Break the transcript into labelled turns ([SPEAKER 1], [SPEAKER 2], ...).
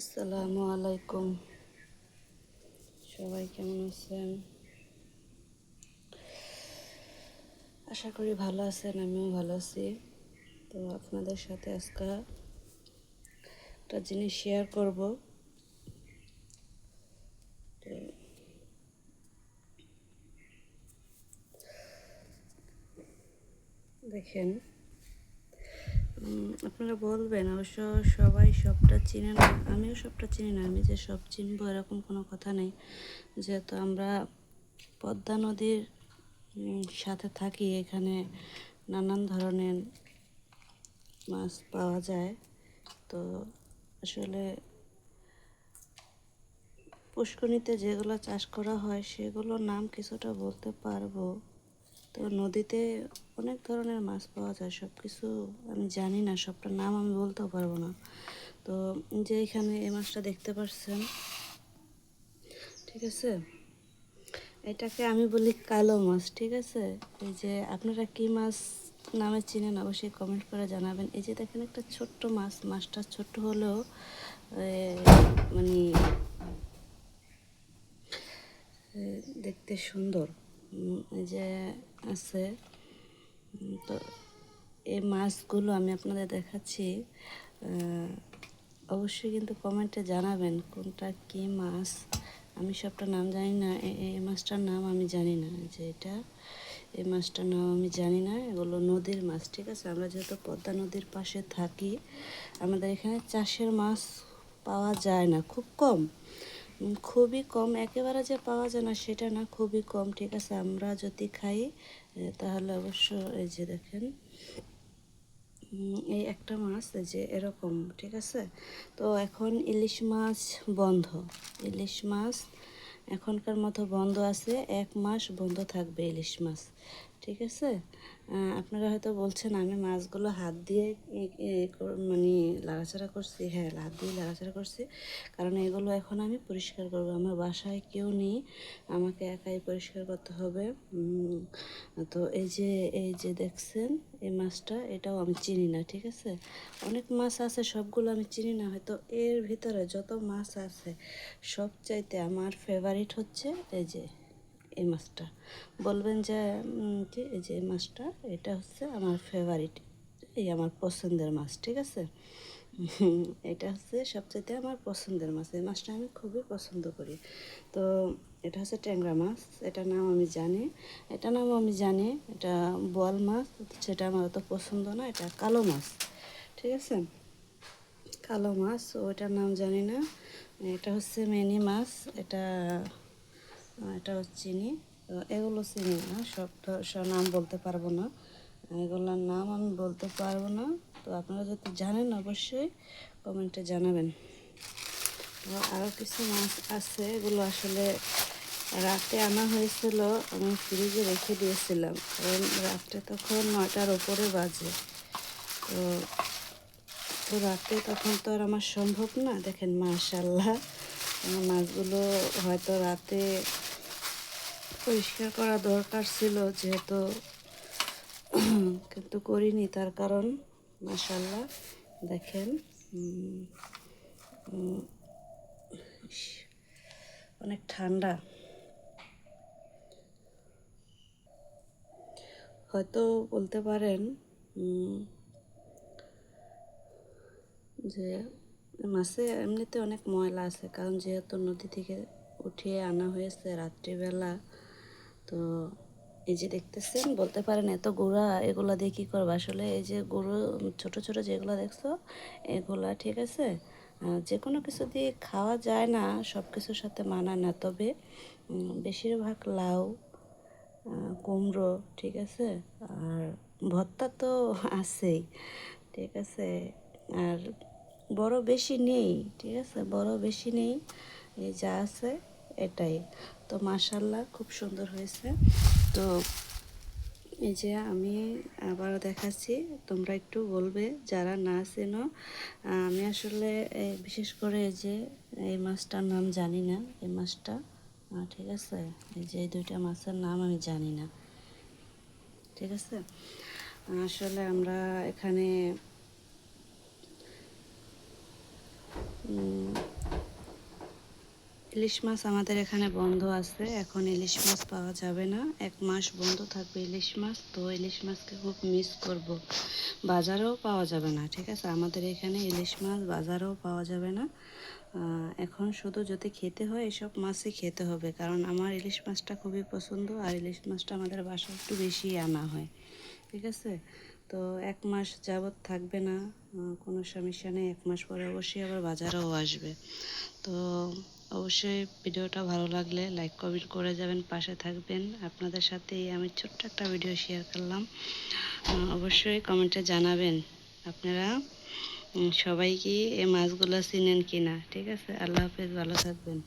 [SPEAKER 1] আসসালামু আলাইকুম। সবাই কেমন আছেন? আশা করি ভালো আছেন, আমিও ভালো আছি। তো আপনাদের সাথে আজকে একটা জিনিস শেয়ার করব। তো দেখেন আপনারা বলবেন, অবশ্য সবাই সবটা চিনে না। আমিও সবটা চিনি না, আমি যে সব চিনবো এরকম কোনো কথা নেই। যেহেতু আমরা পদ্মা নদীর সাথে থাকি, এখানে নানান ধরনের মাছ পাওয়া যায়। তো আসলে পুষ্করিণীতে যেগুলো চাষ করা হয়, সেগুলোর নাম কিছুটা বলতে পারব। তো নদীতে অনেক ধরনের মাছ পাওয়া যায় সব কিছু আমি জানি না, সবটার নাম আমি বলতেও পারব না। তো যে এখানে এই মাছটা দেখতে পাচ্ছেন ঠিক আছে? এটাকে আমি বলি কালো মাছ, ঠিক আছে? এই যে আপনারা কি মাছ নামে চিনেন অবশ্যই কমেন্ট করে জানাবেন। এই যে দেখেন একটা ছোট্ট মাছ, মাছটা ছোট্ট হলেও মানে দেখতে সুন্দর। যে আছে তো এই মাছগুলো আমি আপনাদের দেখাচ্ছি। অবশ্যই কিন্তু কমেন্টে জানাবেন কোনটা কি মাছ। আমি সবটা নাম জানি না এই মাছটার নাম আমি জানি না, যে এটা, এই মাছটার নাম আমি জানি না, এগুলো নদীর মাছ, ঠিক আছে? আমরা যেহেতু পদ্মা নদীর পাশে থাকি, আমাদের এখানে চাষের মাছ পাওয়া যায় না, খুব কম। খুবই কম, একেবারে যে পাওয়া যায় না সেটা না, খুবই কম, ঠিক আছে? আমরা যদি খাই তাহলে অবশ্য এই যে দেখেন এই একটা মাছ যে এরকম, ঠিক আছে? তো এখন ইলিশ মাছ বন্ধ, ইলিশ মাছ এখনকার মতো বন্ধ আছে, এক মাস বন্ধ থাকবে ইলিশ মাছ, ঠিক আছে? আপনারা হয়তো বলছেন, আমি মাছগুলো হাত দিয়ে মানে লাড়াচাড়া করছি। হ্যাঁ হাত দিয়ে লাড়াচাড়া করছি। কারণ এগুলো এখন আমি পরিষ্কার করব। আমার বাসায় কেউ নেই। আমাকে একাই পরিষ্কার করতে হবে। তো এই যে এই যে দেখছেন, এই মাছটা, এটাও আমি চিনি না, ঠিক আছে? অনেক মাছ আছে, সবগুলো আমি চিনি না। হয়তো এর ভিতরে যত মাছ আছে, সবচাইতে আমার ফেভারিট হচ্ছে এই যে এই মাছটা। বলবেন যে এই যে মাছটা, এটা হচ্ছে আমার ফেভারিট এই আমার পছন্দের মাছ, ঠিক আছে? এটা হচ্ছে সবচেয়ে আমার পছন্দের মাছ, এই মাছটা আমি খুবই পছন্দ করি। তো এটা হচ্ছে ট্যাংরা মাছ এটার নাম আমি জানি, এটা নাম আমি জানি, এটা বোয়াল মাছ, সেটা আমার অত পছন্দ না, এটা কালো মাছ, ঠিক আছে? কালো মাছ ওইটার নাম জানি না, এটা হচ্ছে মেনি মাছ, এটা এটা হচ্ছে চিনি। এগুলো চিনি না, সব নাম বলতে পারব না। এগুলোর নাম আমি বলতে পারব না। তো আপনারা যদি জানেন, অবশ্যই কমেন্টে জানাবেন। আরও কিছু মাছ আছে, এগুলো আসলে রাতে আনা হয়েছিল, আমি ফ্রিজে রেখে দিয়েছিলাম। কারণ রাত্রে তখন নয়টার ওপরে বাজে। তো তো রাতে তখন তো আর আমার সম্ভব না, দেখেন মাশাল্লাহ। মাছগুলো হয়তো রাতে পরিষ্কার করা দরকার ছিল, যেহেতু কিন্তু করিনি, তার কারণ মাশাল্লাহ দেখেন অনেক ঠান্ডা। হয়তো বলতে পারেন যে মাছে এমনিতে অনেক ময়লা আছে, কারণ যেহেতু নদী থেকে উঠিয়ে আনা হয়েছে রাত্রিবেলা তো এই যে দেখতেছেন, বলতে পারেন এত গুঁড়া, এগুলা দিয়ে কী করব? আসলে এই যে গুঁড়ো ছোট ছোট যেগুলো দেখছ, এগুলা ঠিক আছে? যে কোনো কিছু দিয়ে খাওয়া যায় না সব কিছুর সাথে মানায় না। তবে বেশিরভাগ লাউ কুমড়ো, ঠিক আছে? আর ভত্তা তো আছেই, ঠিক আছে? আর বড় বেশি নেই, ঠিক আছে? বড় বেশি নেই, এই যা আছে। এটাই। তো মাশাল্লাহ, খুব সুন্দর হয়েছে। তো এই যে আমি আবার দেখাচ্ছি, তোমরা একটু বলবে যারা না চেনো। আমি আসলে বিশেষ করে এই যে এই মাছটার নাম জানি না, এই মাছটা। ঠিক আছে? এই যে দুইটা মাছের নাম আমি জানি না। ঠিক আছে? আসলে আমরা এখানে ইলিশ মাছ আমাদের এখানে বন্ধ আছে, এখন ইলিশ মাছ পাওয়া যাবে না। এক মাস বন্ধ থাকবে ইলিশ মাছ, তো ইলিশ মাছকে খুব মিস করব। বাজারেও পাওয়া যাবে না, ঠিক আছে? আমাদের এখানে ইলিশ মাছ বাজারেও পাওয়া যাবে না। এখন শুধু যদি খেতে হয়, এসব মাছই খেতে হবে, কারণ আমার ইলিশ মাছটা খুবই পছন্দ, আর ইলিশ মাছটা আমাদের বাসায় একটু বেশি আনা হয়, ঠিক আছে? তো এক মাস যাবৎ থাকবে না কোনো সমস্যা নেই, এক মাস পরে অবশ্যই আবার বাজারেও আসবে। তো অবশ্যই ভিডিওটা ভালো লাগলে লাইক কমেন্ট করে যাবেন, পাশে থাকবেন। আপনাদের সাথে আমি ছোট্ট একটা ভিডিও শেয়ার করলাম। অবশ্যই কমেন্টে জানাবেন আপনারা সবাই কি এই মাছগুলো চিনেন কিনা, ঠিক আছে? আল্লাহ হাফেজ, ভালো থাকবেন।